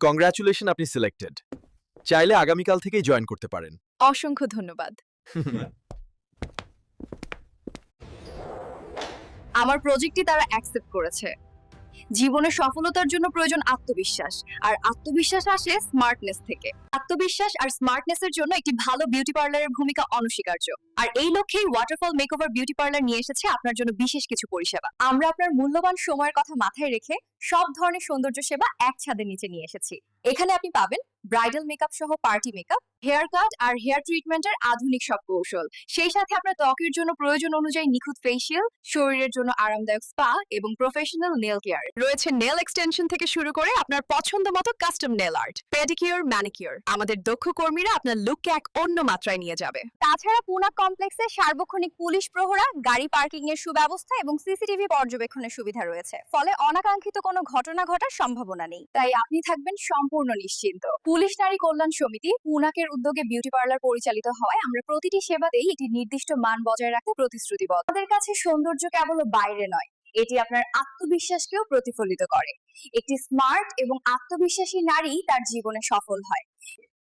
Congratulation আপনি selected চাইলে আগামীকাল থেকেই জয়েন করতে পারেন। অসংখ্য ধন্যবাদ। আমার প্রজেক্টটি তারা অ্যাকসেপ্ট করেছে। জীবনে সফলতার জন্য প্রয়োজন আত্মবিশ্বাস আর আত্মবিশ্বাস আসে স্মার্টনেস থেকে। আত্মবিশ্বাস আর স্মার্টনেসের জন্য একটি ভালো বিউটি পার্লারের ভূমিকা অনস্বীকার্য। আর এই লক্ষ্যেই ওয়াটারফল মেকওভার বিউটি পার্লার নিয়ে এসেছে আপনার জন্য বিশেষ কিছু পরিষেবা। আমরা আপনার মূল্যবান সময়ের কথা মাথায় রেখে সব ধরনের সৌন্দর্য সেবা এক ছাদের নিচে নিয়ে এসেছি। এখানে আপনি পাবেন ব্রাইডাল মেকআপ সহ পার্টি মেকআপ হেয়ার কাট আর হেয়ার ট্রিটমেন্টের আধুনিক সব কৌশল। সেই সাথে আপনার ত্বকের জন্য প্রয়োজন অনুযায়ী নিখুঁত ফেসিয়াল শরীরের জন্য আরামদায়ক স্পা এবং প্রফেশনাল নেল কেয়ার রয়েছে নেল এক্সটেনশন থেকে শুরু করে আপনার পছন্দ মতো custom nail art pedicure manicure আমাদের দক্ষ কর্মীরা আপনার লুককে এক অন্য মাত্রায় নিয়ে যাবে। তাছাড়া পুনা কমপ্লেক্সে সার্বক্ষণিক পুলিশ প্রহরা, গাড়ি পার্কিং এর সুব্যবস্থা এবং সিসিটিভি পর্যবেক্ষণের সুবিধা রয়েছে। ফলে অনাকাঙ্ক্ষিত কোনো ঘটনা ঘটার সম্ভাবনা নেই। তাই আপনি থাকবেন সম্পূর্ণ নিশ্চিন্ত। পুলিশ নারী কল্যাণ সমিতি, পুনাকের উদ্যোগে বিউটি পার্লার পরিচালিত হওয়ায় আমরা প্রতিটি সেবাতেই একটি নির্দিষ্ট মান বজায় রাখতে প্রতিশ্রুতিবদ্ধ। আমাদের কাছে সৌন্দর্য কেবল বাইরে নয়, এটি আপনার আত্মবিশ্বাসকেও প্রতিফলিত করে। একটি স্মার্ট এবং আত্মবিশ্বাসী নারী তার জীবনে সফল হয়।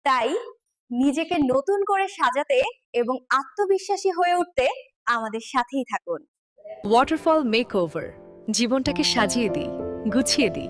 তাই নিজেকে নতুন করে সাজাতে এবং আত্মবিশ্বাসী হয়ে উঠতে আমাদের সাথেই থাকুন। ওয়াটারফল মেকওভার জীবনটাকে সাজিয়ে দিই, গুছিয়ে দিই।